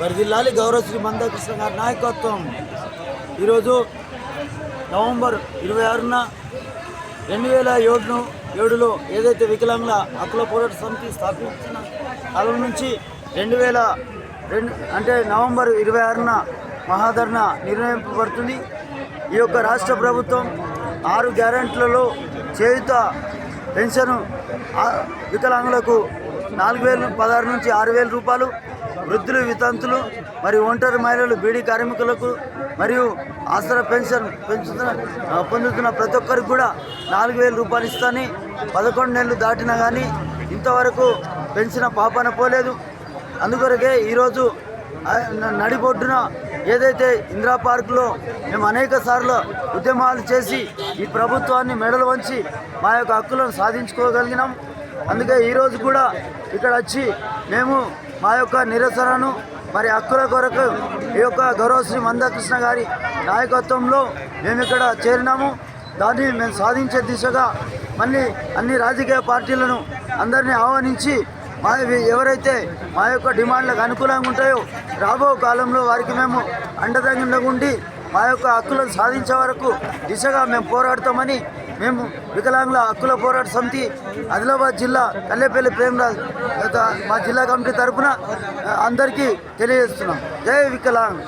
వరదిల్లాలి గౌరవశ్రీ మందకృష్ణ గారి నాయకత్వం. ఈరోజు నవంబర్ ఇరవై ఆరున రెండు వేల ఏడును ఏడులో ఏదైతే వికలాంగుల హక్కుల పోరాట సమితి స్థాపించిన కాలం నుంచి రెండు వేల రెండు అంటే నవంబర్ ఇరవై ఆరున మహాధరణ నిర్ణయింపబడుతుంది. ఈ యొక్క రాష్ట్ర ప్రభుత్వం ఆరు గ్యారెంట్లలో చేయుత పెన్షన్ వికలాంగులకు నాలుగు వేలు పదహారు నుంచి ఆరు వేల రూపాయలు వృద్ధులు వితంతులు మరియు ఒంటరి మహిళలు బీడీ కార్మికులకు మరియు ఆసరా పెన్షన్ పెంచుతున్న పొందుతున్న ప్రతి ఒక్కరికి కూడా నాలుగు వేల రూపాయలు ఇస్తాని పదకొండు నెలలు దాటినా కానీ ఇంతవరకు పెంచిన పాపన పోలేదు. అందుకొరకే ఈరోజు నడిబొడ్డున ఏదైతే ఇందిరా పార్కులో మేము అనేక సార్లు ఉద్యమాలు చేసి ఈ ప్రభుత్వాన్ని మెడలు వంచి మా యొక్క హక్కులను సాధించుకోగలిగినాం. అందుకే ఈరోజు కూడా ఇక్కడ వచ్చి మేము మా యొక్క నిరసనను మరి హక్కుల కొరకు ఈ యొక్క గౌరవశ్రీ మందకృష్ణ గారి నాయకత్వంలో మేము ఇక్కడ చేరినాము. దాన్ని మేము సాధించే దిశగా మళ్ళీ అన్ని రాజకీయ పార్టీలను అందరినీ ఆహ్వానించి మా ఎవరైతే మా యొక్క డిమాండ్లకు అనుకూలంగా ఉంటాయో రాబో కాలంలో వారికి మేము అండదండగా ఉండి మా యొక్క హక్కులను సాధించే వరకు దిశగా మేము పోరాడతామని మేము వికలాంగుల హక్కుల పోరాట సమితి ఆదిలాబాద్ జిల్లా కల్లెపల్లి ప్రేమరాజ్ మా జిల్లా కమిటీ తరఫున అందరికీ తెలియజేస్తున్నాం. జై వికలాంగ్